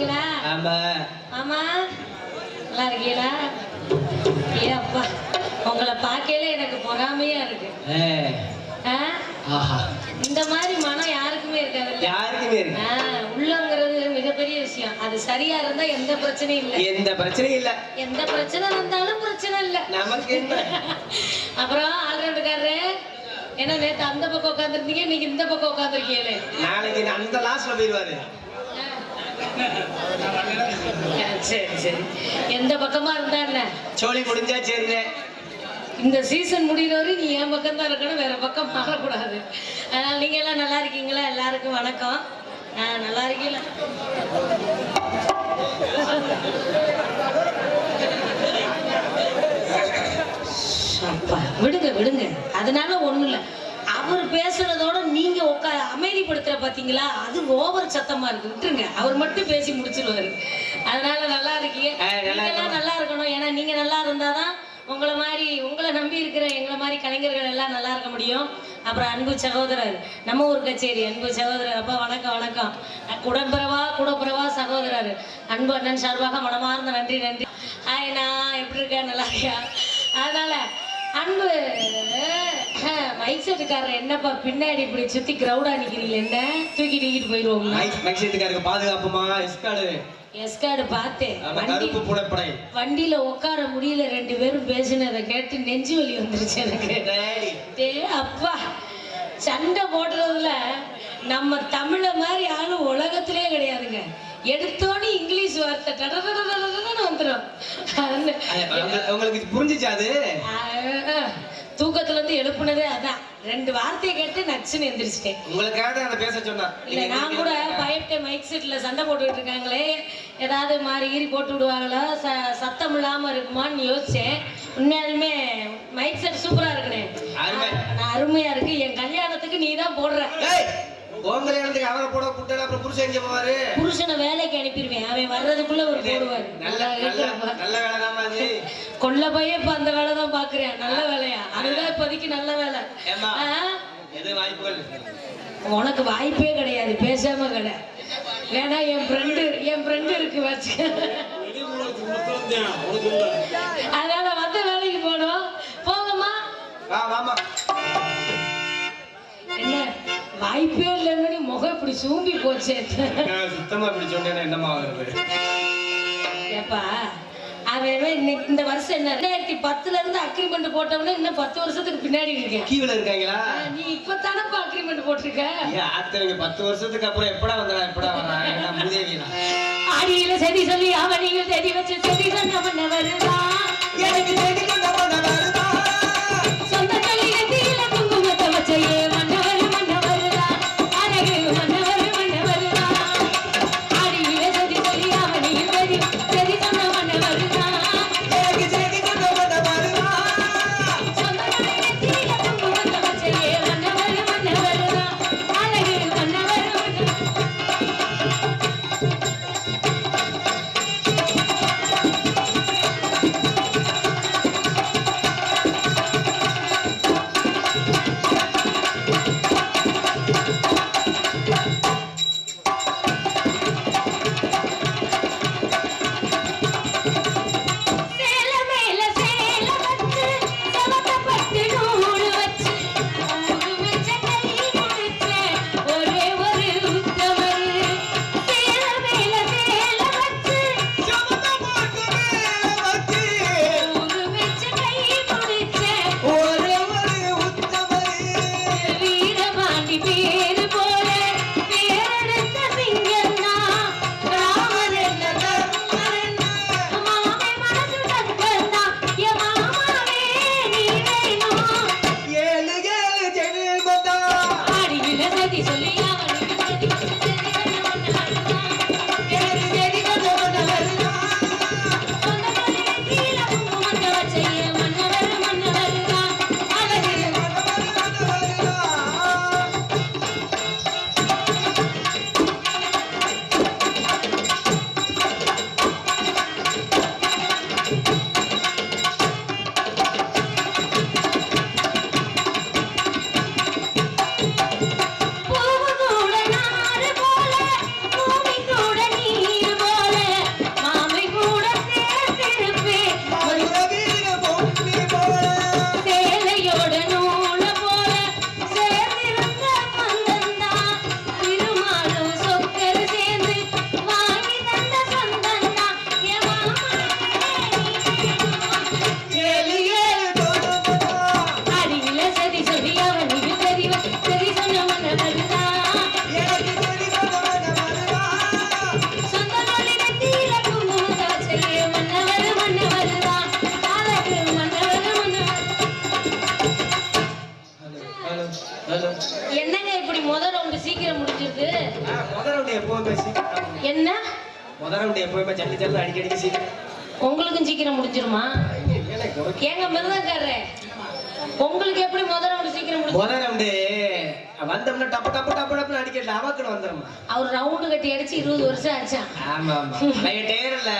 இருக்கீங்களா? ஆமா. ஆமா. நல்லா இருக்கீங்களா? ஏ அப்பா உங்களை பார்க்கையில எனக்கு பொறாமையா இருக்கு. இந்த மாதிரி மனம் யாருக்குமே இருக்காது யாருக்குமே இருக்கு. உள்ளங்கிறது மிகப்பெரிய விஷயம். அது சரியா இருந்தா எந்த பிரச்சனையும் இல்லை. எந்த பிரச்சனையும் இல்ல. எந்த பிரச்சனை வந்தாலும் பிரச்சனை இல்லை. நமக்கு அப்புறம் ஆல்ரவுண்டுக்காரரு ஏன்னா நேத்து அந்த பக்கம் உட்காந்துருந்தீங்க இன்னைக்கு இந்த பக்கம் உட்காந்துருக்கீங்களே நாளைக்கு அந்த லாஸ்ட்ல போயிருவாரு சரி சரி. எந்த பக்கமா இருந்தா என்ன? சோழி முடிஞ்சா சரி இந்த சீசன் முடிகிற வரை நீ என் பக்கம் தான் இருக்கணும் வேற பக்கம் மாறக்கூடாது அதனால நீங்க எல்லாம் நல்லா இருக்கீங்களா? எல்லாருக்கும் வணக்கம். ஆ, நல்லா இருக்கீங்களா? விடுங்க விடுங்க. அதனால ஒண்ணும் இல்ல. அவர் பேசுறதோட நீங்க உட்கா அமைதிப்படுத்துற பாத்தீங்களா? அது ஓவர் சத்தமா இருக்கு. விட்டுருங்க. அவர் மட்டும் பேசி முடிச்சிருவாரு. அதனால நல்லா இருக்கீங்க. நல்லா இருக்கணும். ஏன்னா நீங்க நல்லா இருந்தாதான் உங்களை மாதிரி உங்களை நம்பி இருக்கிற எங்களை மாதிரி கலைஞர்கள் எல்லாம் நல்லா இருக்க முடியும். அப்புறம் அன்பு சகோதரர். நம்ம ஊர் கச்சேரி அன்பு சகோதரர். அப்பா வணக்கம் வணக்கம். குடம்பிரவா குடப்பிரவா சகோதரர். அன்பு அண்ணன் சார்பாக மனமார்ந்த நன்றி நன்றி. ஆயினா எப்படி இருக்க? நல்லா இருக்கியா? அதனால அன்பு. மைக் செட்டுக்காரர் என்னப்பா பின்னாடி இப்படி சுத்தி கிரௌடா நிக்கிறீங்க? என்ன? தூக்கி நீக்கிட்டு போயிடுவோம் மைக்ஸேட்டுக்காருக்கு பாதுகாப்புமா? எஸ்காடு எஸ்கார்டு பார்த்தேன். கருப்பு புடப்படை. வண்டியில உட்கார முடியல ரெண்டு பேரும் பேசினதை கேட்டு நெஞ்சு வலி வந்துருச்சு எனக்கு. டே அப்பா. சண்டை போடுறதுல நம்ம தமிழ மாதிரி ஆளு உலகத்திலே கிடையாதுங்க. எடுத்தோன்னு இங்கிலீஷ் வார்த்தை. வந்துடும் உங்களுக்கு புரிஞ்சுச்சா அது? தூக்கத்துல இருந்து எழுப்புனதே அதான். ரெண்டு வார்த்தையை கேட்டு நச்சுன்னு எந்திரிச்சிட்டேன். உங்களுக்காக அதை பேச சொன்னா. இல்ல நான் கூட பயப்பட்ட மைக் செட்ல சண்டை போட்டுக்கிட்டு இருக்காங்களே. ஏதாவது மாறி ஈறி போட்டு விடுவாங்களா? சத்தம் இல்லாம இருக்குமான்னு யோசிச்சேன். உண்மையாலுமே மைக் செட் சூப்பரா இருக்குனே. நான் அருமையா இருக்கு. என் கல்யாணத்துக்கு நீ தான் போடுற உன் கல்யாணத்துக்கு அவரை போட கூட்டாரு அப்புறம் புருஷன் எங்க போவாரு புருஷனை வேலைக்கு அனுப்பிடுவேன் அவன் வர்றதுக்குள்ள ஒரு போடுவார் நல்ல நல்ல நல்ல வேலை தாமா அது கொல்ல பையன் இப்ப அந்த வேலை தான் பாக்குறேன் நல்ல வேலையா அதுதான் இப்போதைக்கு நல்ல வேலை? எது வாய்ப்புகள் உனக்கு வாய்ப்பே கிடையாது பேசாம கடை வேணா என் ஃப்ரெண்டு என் ஃப்ரெண்டு இருக்கு வச்சு அதனால வந்த வேலைக்கு போகணும் போங்கம்மா வாய்ப்பே இல்லைன்னு முகம் இப்படி சூம்பி போச்சே. சுத்தமா இப்படி சொன்னேன்னா என்னமா ஏப்பா அவன் இன்னைக்கு இந்த வருஷம் என்ன? ரெண்டாயிரத்தி பத்துல இருந்து அக்ரிமெண்ட் போட்டவனே இன்னும் பத்து வருஷத்துக்கு பின்னாடி இருக்கேன். கீவில இருக்காங்களா? நீ இப்பதானப்பா அக்ரிமெண்ட் போட்டிருக்க? ஆத்தவங்க பத்து வருஷத்துக்கு அப்புறம் எப்படா வந்தா எப்படா வரா மூதேவியா ஆடியில சரி சொல்லி அவனையும் சரி வச்சு சரி சொன்ன பண்ண வருதா எனக்கு தெரியும் உங்களுக்கு ஆ, முத ரவுண்டு எப்பவுமே சீக்கிரம் என்ன? முத ரவுண்டு எப்பவுமே ஜல்லி ஜல்லி அடிக்க அடிக்க சீக்கிரம். உங்களுக்கும் சீக்கிரம் முடிஞ்சிருமா? ஏங்க மிருதக்காரரே உங்களுக்கு எப்படி முதல் ரவுண்டு சீக்கிரம் முடிஞ்சு முத ரவுண்டு வந்தோம்னா டப்பு டப்பு டப்பு டப்புன்னு அடிக்கல அவக்குன்னு வந்துருமா? அவர் ரவுண்டு கட்டி அடிச்சு இருபது வருஷம் ஆச்சான் ஆமா ஆமா. நைட்டே இல்ல.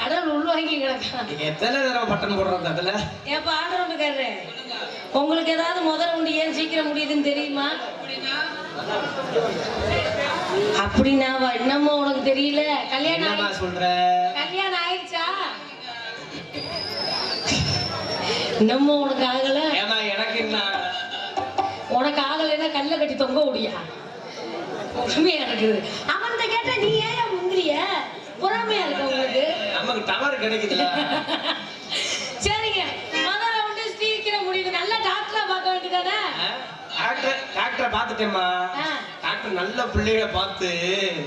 கடல் உள்வாங்கி கிடக்கான். நீங்க எத்தனை தடவை பட்டன் போடுறது அதுல? ஏப்பா ஆர்டர் ரவுண்டுக்காரரே உங்களுக்கு ஏதாவது முதல் ரவுண்டு ஏன் சீக்கிரம் முடியுதுன்னு தெரியுமா? அப்படின்னாவா? என்னமோ உனக்கு தெரியல? கல்யாணம் என்னமா சொல்ற? கல்யாணம் ஆயிடுச்சா இன்னமும் உனக்கு ஆகல? ஏமா எனக்கு என்ன? உனக்கு ஆகலைன்னா கல்ல கட்டி தொங்க முடியா உண்மையா இருக்குது. அவன்கிட்ட கேட்டா நீ ஏன் முந்திரிய பொறாமையா இருக்கு உங்களுக்கு? நமக்கு டவர் கிடைக்குதுல்ல சரிங்க முதல்ல வந்து சீக்கிரம் முடியுது நல்ல டாக்டரா பார்க்க வேண்டியதானே டாக்டர் டாக்டரை பார்த்துட்டேம்மா. ஆ. டாக்டர் நல்ல பிள்ளைகளை பார்த்து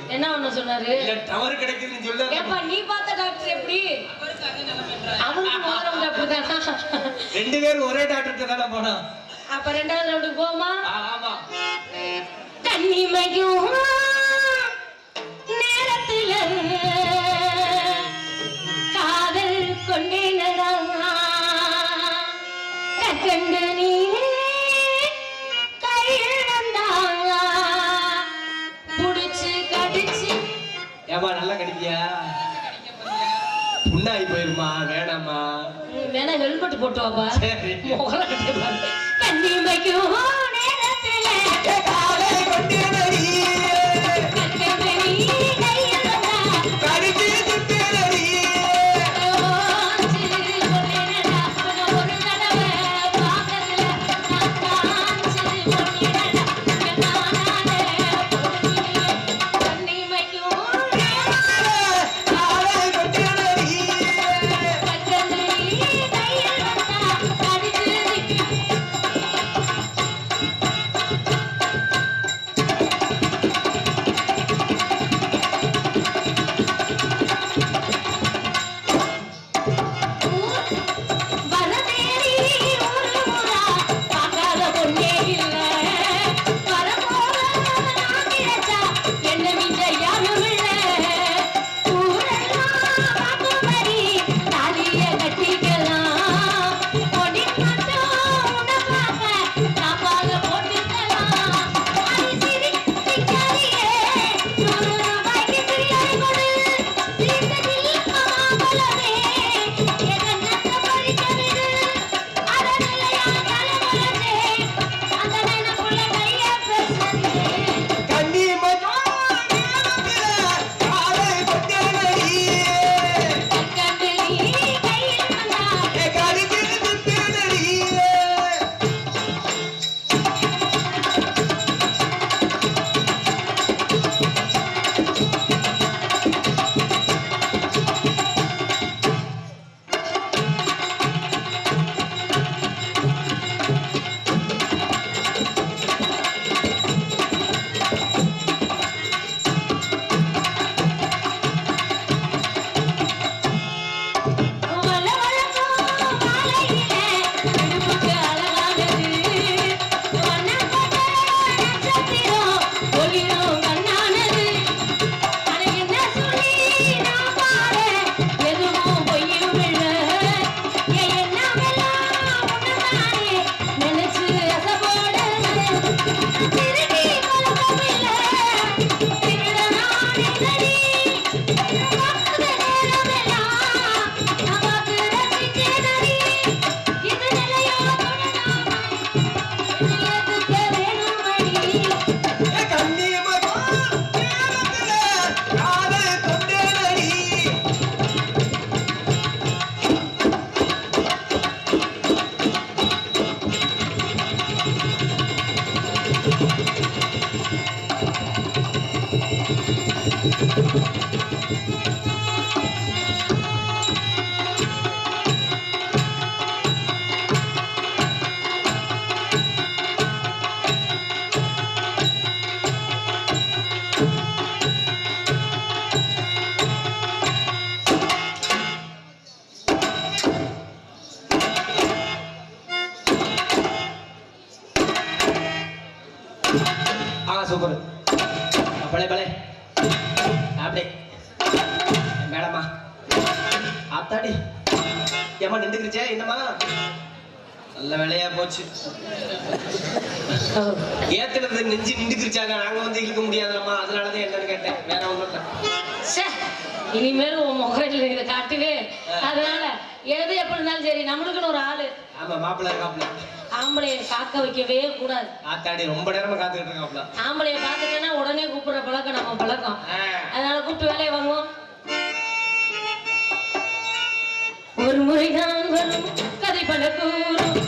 என்ன ஒண்ணு சொன்னாரு? இல்ல டவர் கிடைக்குதுன்னு சொல்ல. ஏப்பா நீ பார்த்த டாக்டர் எப்படி? முதல்ல ரவுண்ட் அப்படிதானா ரெண்டு பேரும் ஒரே டாக்டர்கிட்ட தானே போனோம். அப்ப ரெண்டாவது ரவுண்டுக்கு போமா போயிருமா வேணாமா ம், வேணா ஹெல்மெட் போட்டு வாப்பா. சரி. பாரு. கண்ணிமைக்கும் நேரத்துல. பலே பலே. அப்படி மேடமா ஆத்தாடி. ஏமா நின்றுக்கிச்சே என்னம்மா? நல்ல வேலையா போச்சு. ஏத்துனது நெஞ்சு நின்றுக்கிச்சாங்க நாங்க வந்து இழுக்க முடியாதுல்லம்மா அதனாலதான் என்னன்னு கேட்டேன். வேற ஒண்ணும் இல்லை. இனிமேல் உன் முகத்தில் இதை காட்டுவே அதனால எது எப்படி இருந்தாலும் சரி நம்மளுக்குன்னு ஒரு ஆளு. ஆமா மாப்பிள்ளை இருக்காப்ல ஆம்பளைய காக்க வைக்கவே கூடாது. ஆத்தாடி ரொம்ப நேரமா காத்துக்கிட்டு இருக்காப்ல. ஆம்பளைய பார்த்துட்டேன்னா உடனே கூப்பிடுற பழக்கம் நம்ம பழக்கம். அதனால கூப்பிட்டு வேலையை வாங்குவோம். ஒரு முறைதான் வரும். கதை பல கூறும்.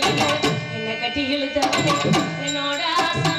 என்ன கட்டி இழுத்தவனே, என்னோட ஆசை